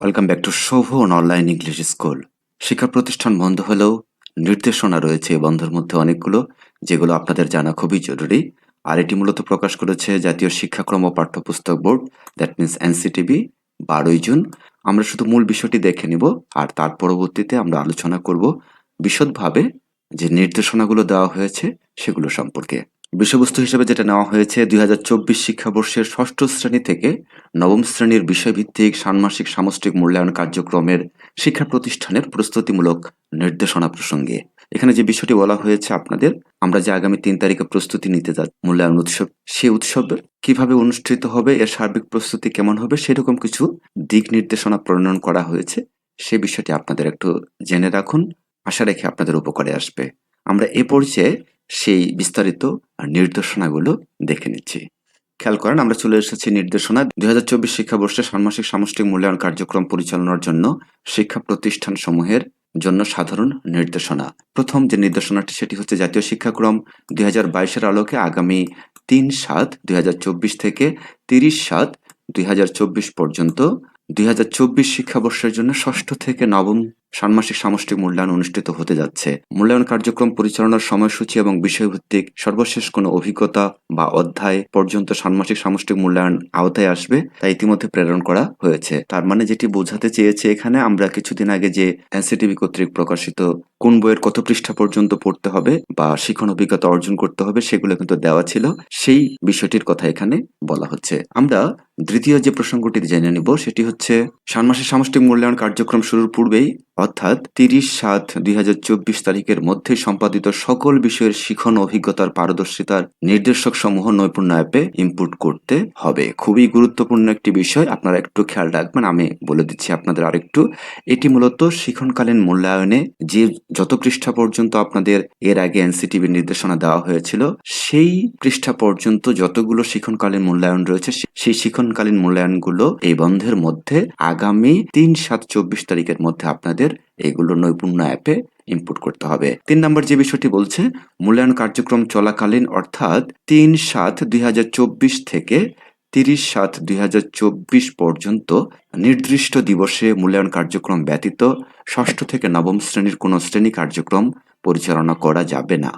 Welcome back to Shovon online English school শিক্ষা প্রতিষ্ঠান বন্ধ হলেও নির্দেশনা রয়েছে বন্ধের মধ্যে অনেকগুলো, যেগুলো আপনাদের জানা খুবই জরুরি। আর এটি মূলত প্রকাশ করেছে জাতীয় শিক্ষাক্রম ও পাঠ্যপুস্তক বোর্ড দ্যাট মিন্স এনসিটিবি বারোই জুন। আমরা শুধু মূল বিষয়টি দেখে নিব, আর তার পরবর্তীতে আমরা আলোচনা করব বিশদভাবে যে নির্দেশনাগুলো দেওয়া হয়েছে সেগুলো সম্পর্কে। বিষয়বস্তু হিসেবে যেটা নেওয়া হয়েছে, দুই হাজার চব্বিশ শিক্ষাবর্ষের ষষ্ঠ শ্রেণি থেকে নবম শ্রেণির বিষয়ভিত্তিক ষান্মাসিক সামষ্টিক মূল্যায়ন কার্যক্রমের শিক্ষা প্রতিষ্ঠানের প্রস্তুতিমূলক নির্দেশনা প্রসঙ্গে। এখানে যে বিষয়টি বলা হয়েছে আপনাদের, আমরা যে আগামী তিন তারিখে প্রস্তুতি নিতে যা মূল্যায়ন উৎসব, সেই উৎসবে কীভাবে অনুষ্ঠিত হবে, এর সার্বিক প্রস্তুতি কেমন হবে, সেরকম কিছু দিক নির্দেশনা প্রণয়ন করা হয়েছে। সে বিষয়টি আপনাদের একটু জেনে রাখুন, আশা রেখে আপনাদের উপকারে আসবে। আমরা এ পর্যায়ে সেই বিস্তারিত নির্দেশনাগুলো দেখে নিচ্ছি। খেয়াল করেন, আমরা চলে এসেছি নির্দেশনা দুই হাজার চব্বিশ শিক্ষাবর্ষে ষান্মাসিক সামষ্টিক মূল্যায়ন কার্যক্রম পরিচালনার জন্য শিক্ষা প্রতিষ্ঠান সমূহের জন্য সাধারণ নির্দেশনা। প্রথম যে নির্দেশনাটি, সেটি হচ্ছে জাতীয় শিক্ষাক্রম দুই হাজার বাইশের আলোকে আগামী তিন সাত দুই হাজার চব্বিশ থেকে তিরিশ সাত দুই হাজার চব্বিশ পর্যন্ত। দুই হাজার চব্বিশ শিক্ষাবর্ষের জন্য ষষ্ঠ থেকে নবম ষান্মাসিক সামষ্টিক মূল্যায়ন অনুষ্ঠিত হতে যাচ্ছে। মূল্যায়ন কার্যক্রম পরিচালনার সময়সূচি এবং বিষয়ভিত্তিক সর্বশেষ কোনো অভিজ্ঞতা বা অধ্যায় পর্যন্ত ষান্মাসিক সামষ্টিক মূল্যায়ন আওতায় আসবে তা ইতিমধ্যে প্রেরণ করা হয়েছে। তার মানে যেটি বোঝাতে চেয়েছে এখানে আমরা কিছুদিন আগে যে এনসিটিভি কর্তৃক প্রকাশিত কোন বইয়ের কত পৃষ্ঠা পর্যন্ত পড়তে হবে বা শিক্ষণ অভিজ্ঞতা অর্জন করতে হবে সেগুলো কিন্তু দেওয়া ছিল। সেই বিষয়টির কথা এখানে বলা হচ্ছে। আমরা দ্বিতীয় যে প্রসঙ্গটি জেনে নিব সেটি হচ্ছে, ষান্মাসিক সামষ্টিক মূল্যায়ন কার্যক্রম শুরুর পূর্বেই অর্থাৎ তিরিশ সাত দুই তারিখের মধ্যে সম্পাদিত সকল বিষয়ের শিখন অভিজ্ঞতার পারদর্শিতার নির্দেশক সমূহ নৈপুণ্য অ্যাপে ইনপুট করতে হবে। খুবই গুরুত্বপূর্ণ একটি বিষয়, আপনারা একটু খেয়াল রাখবেন, আমি বলে দিচ্ছি আপনাদের আরেকটু। এটি মূলত শিখনকালীন মূল্যায়নে যে যত পৃষ্ঠা পর্যন্ত আপনাদের এর আগে এনসিটিভির নির্দেশনা দেওয়া হয়েছিল, সেই পৃষ্ঠা পর্যন্ত যতগুলো শিখনকালীন মূল্যায়ন রয়েছে সেই শিখনকালীন মূল্যায়নগুলো এই বন্ধের মধ্যে আগামী তিন সাত চব্বিশ তারিখের মধ্যে আপনাদের এগুলো নৈপুণ্য অ্যাপে ইনপুট করতে হবে। তিন নম্বর যে বিষয়টি বলছে, মূল্যায়ন কার্যক্রম চলাকালীন অর্থাৎ তিন সাত দুই থেকে তিরিশ সাত দুই পর্যন্ত নির্দিষ্ট দিবসে মূল্যায়ন কার্যক্রম ব্যতীত ষষ্ঠ থেকে নবম শ্রেণির কোনো শ্রেণি কার্যক্রম পরিচালনা করা যাবে না।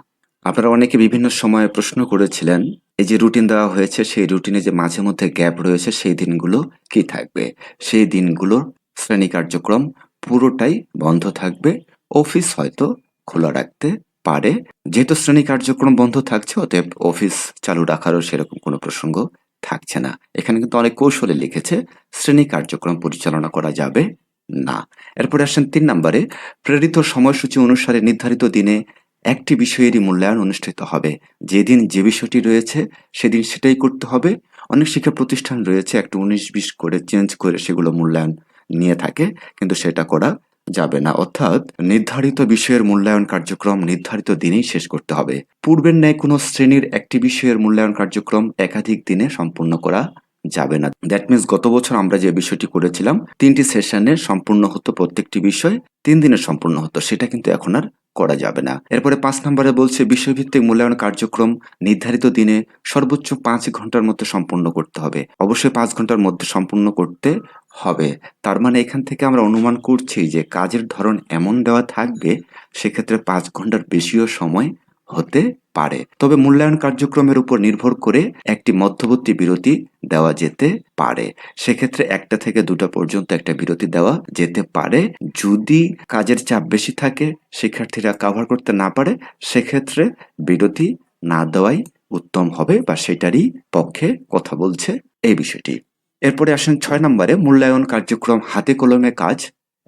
আপনারা অনেকে বিভিন্ন সময়ে প্রশ্ন করেছিলেন, এই যে রুটিন দেওয়া হয়েছে, সেই রুটিনে যে মাঝে মধ্যে গ্যাপ রয়েছে, সেই দিনগুলো কি থাকবে? সেই দিনগুলো শ্রেণি কার্যক্রম পুরোটাই বন্ধ থাকবে। অফিস হয়তো খোলা রাখতে পারে। যেহেতু শ্রেণি কার্যক্রম বন্ধ থাকছে, অতএব অফিস চালু রাখারও সেরকম কোনো প্রসঙ্গ থাকছে না। এখানে কিন্তু অনেক কৌশলে লিখেছে, শ্রেণি কার্যক্রম পরিচালনা করা যাবে না। এরপরে আসেন তিন নম্বরে, প্রেরিত সময়সূচি অনুসারে নির্ধারিত দিনে একটি বিষয়েরই মূল্যায়ন অনুষ্ঠিত হবে। যেদিন যে বিষয়টি রয়েছে, সেদিন সেটাই করতে হবে। অনেক শিক্ষা প্রতিষ্ঠান রয়েছে, একটু উনিশ বিশ করে চেঞ্জ করে সেগুলো মূল্যায়ন নিয়ে থাকে, কিন্তু সেটা করা যাবে না। অর্থাৎ নির্ধারিত বিষয়ের মূল্যায়ন কার্যক্রম নির্ধারিত দিনেই শেষ করতে হবে। পূর্বের ন্যায় কোনো শ্রেণির একটি বিষয়ের মূল্যায়ন কার্যক্রম একাধিক দিনে সম্পূর্ণ করা যাবে না। দ্যাট মিনস গত বছর আমরা যে বিষয়টি করেছিলাম, তিনটি সেশনে সম্পূর্ণ হতো প্রত্যেকটি বিষয়, তিন দিনে সম্পূর্ণ হতো। সেটা কিন্তু এখন আর করা যাবে না। এরপরে পাঁচ নম্বরে বলছে, বিষয়ভিত্তিক মূল্যায়ন কার্যক্রম নির্ধারিত দিনে সর্বোচ্চ পাঁচ ঘণ্টার মধ্যে সম্পূর্ণ করতে হবে। অবশ্যই পাঁচ ঘণ্টার মধ্যে সম্পূর্ণ করতে হবে। তার মানে এখান থেকে আমরা অনুমান করছি যে কাজের ধরন এমন দেওয়া থাকবে, সেক্ষেত্রে পাঁচ ঘণ্টার বেশিও সময় হতে পারে। তবে মূল্যায়ন কার্যক্রমের উপর নির্ভর করে একটি মধ্যবর্তী বিরতি দেওয়া যেতে পারে। সেক্ষেত্রে একটা থেকে দুটা পর্যন্ত একটা বিরতি দেওয়া যেতে পারে। যদি কাজের চাপ বেশি থাকে, শিক্ষার্থীরা কাভার করতে না পারে, সেক্ষেত্রে বিরতি না দেওয়াই উত্তম হবে বা সেটারই পক্ষে কথা বলছে এই বিষয়টি। এরপরে আসেন ছয় নম্বরে মূল্যায়ন কার্যক্রম হাতে কলমে কাজ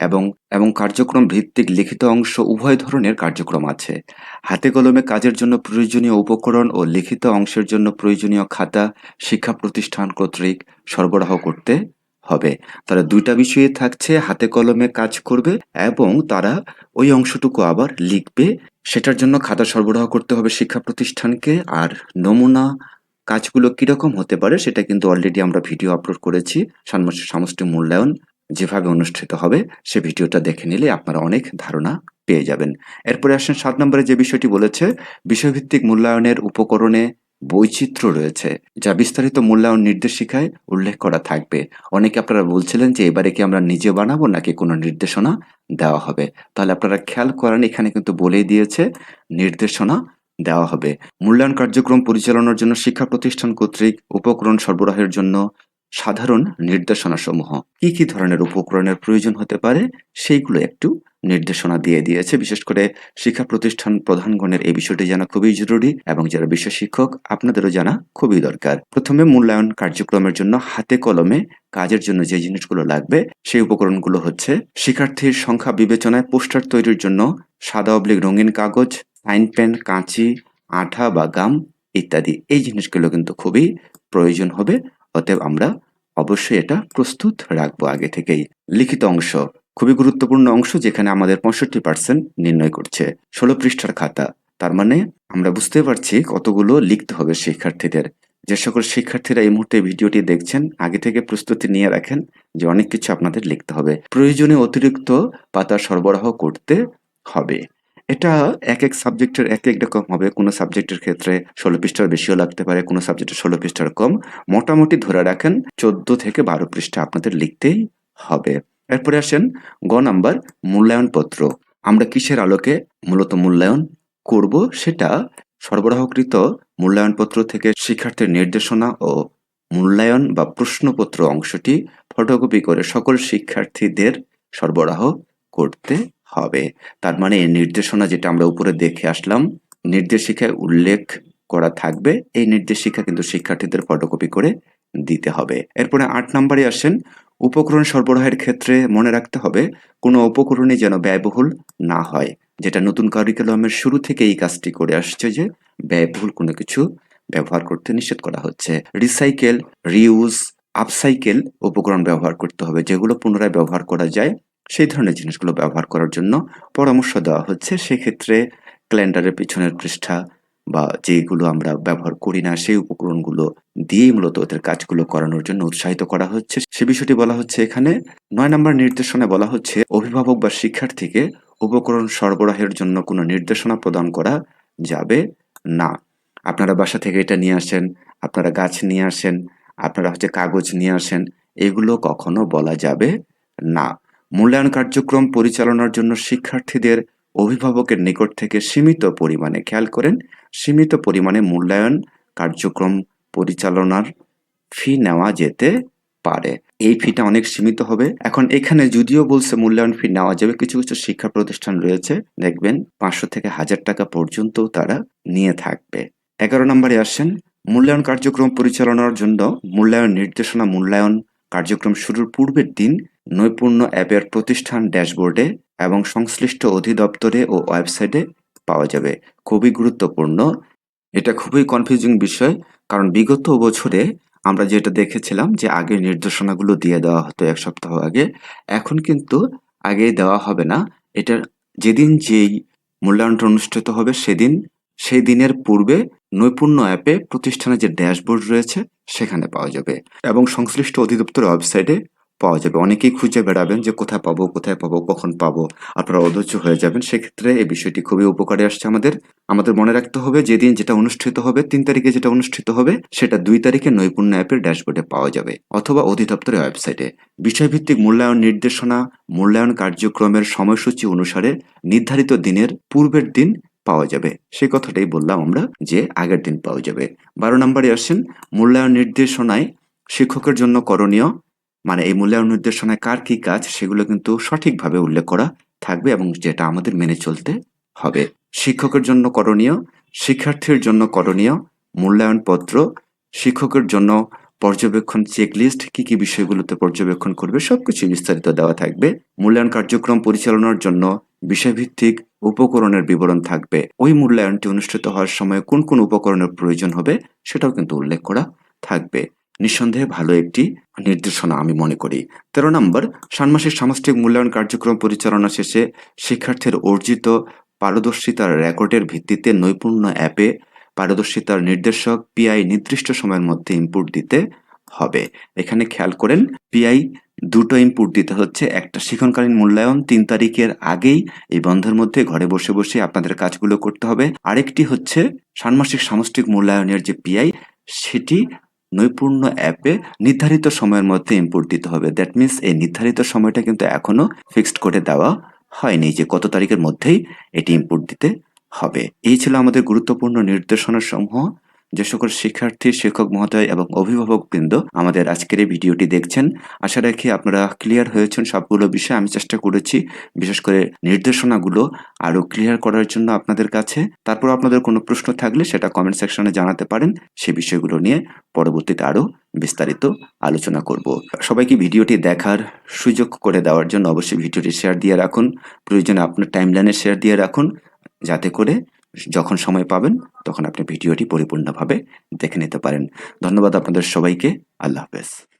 এবং এবং কার্যক্রম ভিত্তিক লিখিত অংশ উভয় ধরনের কার্যক্রম আছে। হাতে কলমে কাজের জন্য প্রয়োজনীয় উপকরণ ও লিখিত অংশের জন্য প্রয়োজনীয় খাতা, শিক্ষা প্রতিষ্ঠান কর্তৃক সরবরাহ করতে হবে। তারা দুইটা বিষয়ে থাকছে, হাতে কলমে কাজ করবে এবং তারা ওই অংশটুকু আবার লিখবে। সেটার জন্য খাতা সরবরাহ করতে হবে শিক্ষা প্রতিষ্ঠানকে। আর নমুনা কাজগুলো কীরকম হতে পারে সেটা কিন্তু অলরেডি আমরা ভিডিও আপলোড করেছি। ষান্মাসিক সমষ্টি মূল্যায়ন যেভাবে অনুষ্ঠিত হবে, সে ভিডিওটা দেখে নিলে আপনারা অনেক ধারণা পেয়ে যাবেন। এরপরে আসেন সাত নম্বরে যে বিষয়টি বলেছে, বিষয়ভিত্তিক মূল্যায়নের উপকরণে বৈচিত্র্য রয়েছে, যা বিস্তারিত মূল্যায়ন নির্দেশিকায় উল্লেখ করা থাকবে। অনেকে আপনারা বলছিলেন যে এবারে কি আমরা নিজে বানাবো নাকি কোনো নির্দেশনা দেওয়া হবে? তাহলে আপনারা খেয়াল করেন, এখানে কিন্তু বলেই দিয়েছে, নির্দেশনা দেওয়া হবে। মূল্যায়ন কার্যক্রম পরিচালনার জন্য শিক্ষা প্রতিষ্ঠান কর্তৃক উপকরণ সরবরাহের জন্য সাধারণ নির্দেশনাসমূহ। কি কি ধরনের উপকরণের প্রয়োজন হতে পারে, সেইগুলো একটু নির্দেশনা দিয়ে দিয়েছে। বিশেষ করে শিক্ষা প্রতিষ্ঠান প্রধানগণের এই বিষয়টি জানা খুবই জরুরি এবং যারা বিশ্ব শিক্ষক, আপনাদেরও জানা খুবই দরকার। প্রথমে মূল্যায়ন কার্যক্রমের জন্য হাতে কলমে কাজের জন্য যে জিনিসগুলো লাগবে, সেই উপকরণগুলো হচ্ছে শিক্ষার্থীর সংখ্যা বিবেচনায় পোস্টার তৈরির জন্য সাদা অবলিক রঙিন কাগজ, সাইন পেন, কাঁচি, আঠা বা গাম ইত্যাদি। এই জিনিসগুলো কিন্তু খুবই প্রয়োজন হবে। অতএব আমরা অবশ্যই এটা প্রস্তুত রাখব আগে থেকেই। লিখিত অংশ, খুবই গুরুত্বপূর্ণ অংশ যেখানে আমাদের পঁয়ষট্টি পার্সেন্ট নির্ণয় করছে। ষোলো পৃষ্ঠার খাতা, তার মানে আমরা বুঝতে পারছি কতগুলো লিখতে হবে শিক্ষার্থীদের। যে সকল শিক্ষার্থীরা এই মুহূর্তে ভিডিওটি দেখছেন, আগে থেকে প্রস্তুতি নিয়ে রাখেন যে অনেক কিছু আপনাদের লিখতে হবে। প্রয়োজনে অতিরিক্ত পাতা সরবরাহ করতে হবে। এটা এক এক সাবজেক্টের এক এক রকম হবে। কোনো সাবজেক্টের ক্ষেত্রে ষোলো পৃষ্ঠার বেশিও লাগতে পারে, কোনো সাবজেক্টে ষোলো পৃষ্ঠার কম। মোটামুটি ধরে রাখেন, চোদ্দ থেকে বারো পৃষ্ঠা আপনাদের লিখতেই হবে। এরপরে আসেন গ নাম্বার, মূল্যায়ন পত্র। আমরা কিসের আলোকে মূলত মূল্যায়ন করব সেটা সরবরাহকৃত মূল্যায়নপত্র থেকে শিক্ষার্থীর নির্দেশনা ও মূল্যায়ন বা প্রশ্নপত্র অংশটি ফটোকপি করে সকল শিক্ষার্থীদের সরবরাহ করতে হবে। তার মানে নির্দেশনা যেটা আমরা উপরে দেখে আসলাম নির্দেশিকায় উল্লেখ করা থাকবে। এই নির্দেশিকা কিন্তু শিক্ষার্থীদের ফটোকপি করে দিতে হবে। এরপরে আট নম্বরে আসেন, উপকরণ সরবরাহের ক্ষেত্রে মনে রাখতে হবে, কোনো উপকরণই যেন ব্যয়বহুল না হয়। যেটা নতুন কারিকুলামের শুরু থেকে এই কাজটি করে আসছে যে, ব্যয়বহুল কোনো কিছু ব্যবহার করতে নিষেধ করা হচ্ছে। রিসাইকেল রিউজ আপসাইকেল উপকরণ ব্যবহার করতে হবে, যেগুলো পুনরায় ব্যবহার করা যায়। সেই ধরনের জিনিসগুলো ব্যবহার করার জন্য পরামর্শ দেওয়া হচ্ছে। সেক্ষেত্রে ক্যালেন্ডারের পিছনের পৃষ্ঠা বা যেগুলো আমরা ব্যবহার করি না, সেই উপকরণগুলো দিয়েই মূলত ওদের কাজগুলো করানোর জন্য উৎসাহিত করা হচ্ছে। সে বিষয়টি বলা হচ্ছে এখানে নয় নম্বর নির্দেশনায় বলা হচ্ছে, অভিভাবক বা শিক্ষার্থীকে উপকরণ সরবরাহের জন্য কোনো নির্দেশনা প্রদান করা যাবে না। আপনারা বাসা থেকে এটা নিয়ে আসেন, আপনারা গাছ নিয়ে আসেন, আপনারা হচ্ছে কাগজ নিয়ে আসেন, এগুলো কখনো বলা যাবে না। মূল্যায়ন কার্যক্রম পরিচালনার জন্য শিক্ষার্থীদের অভিভাবকের নিকট থেকে সীমিত পরিমাণে খেয়াল করেন। সীমিত পরিমাণে মূল্যায়ন কার্যক্রম পরিচালনার ফি নেওয়া যেতে পারে। এই ফিটা অনেক সীমিত হবে। এখন এখানে যদিও বলছে মূল্যায়ন ফি নেওয়া যাবে, কিছু কিছু শিক্ষা প্রতিষ্ঠান রয়েছে। দেখবেন পাঁচশো থেকে হাজার টাকা পর্যন্ত তারা নিয়ে থাকবে। এগারো নম্বরে আসেন। মূল্যায়ন কার্যক্রম পরিচালনার জন্য মূল্যায়ন নির্দেশনা, মূল্যায়ন কার্যক্রম শুরুর পূর্বের দিন নৈপুণ্য অ্যাপের প্রতিষ্ঠান ড্যাশবোর্ডে এবং সংশ্লিষ্ট অধিদপ্তরে ও ওয়েবসাইটে পাওয়া যাবে। খুবই গুরুত্বপূর্ণ। এটা খুবই কনফিউজিং বিষয়, কারণ বিগত বছরে আমরা যেটা দেখেছিলাম যে আগের নির্দেশনাগুলো দিয়ে দেওয়া হতো এক সপ্তাহ আগে, এখন কিন্তু আগে দেওয়া হবে না। এটা যেদিন যেই মূল্যায়নটা অনুষ্ঠিত হবে সেদিন, সেই দিনের পূর্বে নৈপুণ্য অ্যাপে প্রতিষ্ঠানের যে ড্যাশবোর্ড রয়েছে সেখানে পাওয়া যাবে। এবং সংশ্লিষ্ট অধিদপ্তর ওয়েবসাইটে পাওয়া যাবে। অনেকেই খুঁজে বেড়াবেন যে কোথায় পাবো কোথায় পাবো, কখন পাবো। আপনারা অধৈর্য হয়ে যাবেন। সেক্ষেত্রে এই বিষয়টি খুবই উপকারে আসছে আমাদের। আমাদের মনে রাখতে হবে, যেদিন যেটা অনুষ্ঠিত হবে, তিন তারিখে যেটা অনুষ্ঠিত হবে, সেটা দুই তারিখে নৈপুণ্য অ্যাপের ড্যাশবোর্ডে পাওয়া যাবে অথবা অধিদপ্তরের ওয়েবসাইটে। বিষয়ভিত্তিক মূল্যায়ন নির্দেশনা, মূল্যায়ন কার্যক্রমের সময়সূচি অনুসারে নির্ধারিত দিনের পূর্বের দিন পাওয়া যাবে। সেই কথাটাই বললাম আমরা যে আগের দিন পাওয়া যাবে। বারো নম্বরে আসেন মূল্যায়ন নির্দেশনায় শিক্ষকের জন্য করণীয় মানে এই মূল্যায়ন নির্দেশনায় কার কি কাজ, সেগুলো কিন্তু সঠিকভাবে উল্লেখ করা থাকবে এবং যেটা আমাদের মেনে চলতে হবে। শিক্ষকের জন্য করণীয়, শিক্ষার্থীর জন্য করণীয় মূল্যায়ন পত্র শিক্ষকের জন্য পর্যবেক্ষণ চেকলিস্ট, কি কি বিষয়গুলোতে পর্যবেক্ষণ করবে, সবকিছু বিস্তারিত দেওয়া থাকবে। মূল্যায়ন কার্যক্রম পরিচালনার জন্য বিষয়ভিত্তিক উপকরণের বিবরণ থাকবে। ওই মূল্যায়নটি অনুষ্ঠিত হওয়ার সময় কোন কোন উপকরণের প্রয়োজন হবে সেটাও কিন্তু উল্লেখ করা থাকবে। নিঃসন্দেহে ভালো একটি নির্দেশনা আমি মনে করি। তেরো নম্বর, ষান্মাসিক সামষ্টিক মূল্যায়ন কার্যক্রম পরিচালনা শেষে শিক্ষার্থীর অর্জিত পারদর্শিতার রেকর্ডের ভিত্তিতে নৈপুণ্য অ্যাপে পারদর্শিতার নির্দেশক পিআই নির্দিষ্ট সময়ের মধ্যে ইনপুট দিতে হবে। এখানে খেয়াল করেন পিআই দুটো ইনপুট দিতে হচ্ছে। একটা শিক্ষণকালীন মূল্যায়ন, তিন তারিখের আগেই এই বন্ধের মধ্যে ঘরে বসে বসে আপনাদের কাজগুলো করতে হবে। আরেকটি হচ্ছে ষান্মাসিক সামষ্টিক মূল্যায়নের যে পিআই সেটি নৈপুণ্য অ্যাপে নির্ধারিত সময়ের মধ্যে ইনপুট দিতে হবে। দ্যাট মিন্স এই নির্ধারিত সময়টা কিন্তু এখনও ফিক্সড করে দেওয়া হয়নি যে কত তারিখের মধ্যেই এটি ইনপুট দিতে হবে। এই ছিল আমাদের গুরুত্বপূর্ণ নির্দেশনা সমূহ যে সকল শিক্ষার্থী, শিক্ষক মহোদয় এবং অভিভাবক বৃন্দ আমাদের আজকের এই ভিডিওটি দেখছেন। আশা রাখি আপনারা ক্লিয়ার হয়েছেন সবগুলো বিষয়। আমি চেষ্টা করেছি বিশেষ করে নির্দেশনাগুলো আরও ক্লিয়ার করার জন্য আপনাদের কাছে। তারপর আপনাদের কোনো প্রশ্ন থাকলে সেটা কমেন্ট সেকশনে জানাতে পারেন। সে বিষয়গুলো নিয়ে পরবর্তীতে আরও বিস্তারিত আলোচনা করব। সবাইকে ভিডিওটি দেখার সুযোগ করে দেওয়ার জন্য অবশ্যই ভিডিওটি শেয়ার দিয়ে রাখুন। প্রয়োজনে আপনার টাইমলাইনে শেয়ার দিয়ে রাখুন। যাতে করে যখন সময় পাবেন, তখন আপনি ভিডিওটি পরিপূর্ণভাবে দেখে নিতে পারেন। ধন্যবাদ আপনাদের সবাইকে। আল্লাহ হাফেজ।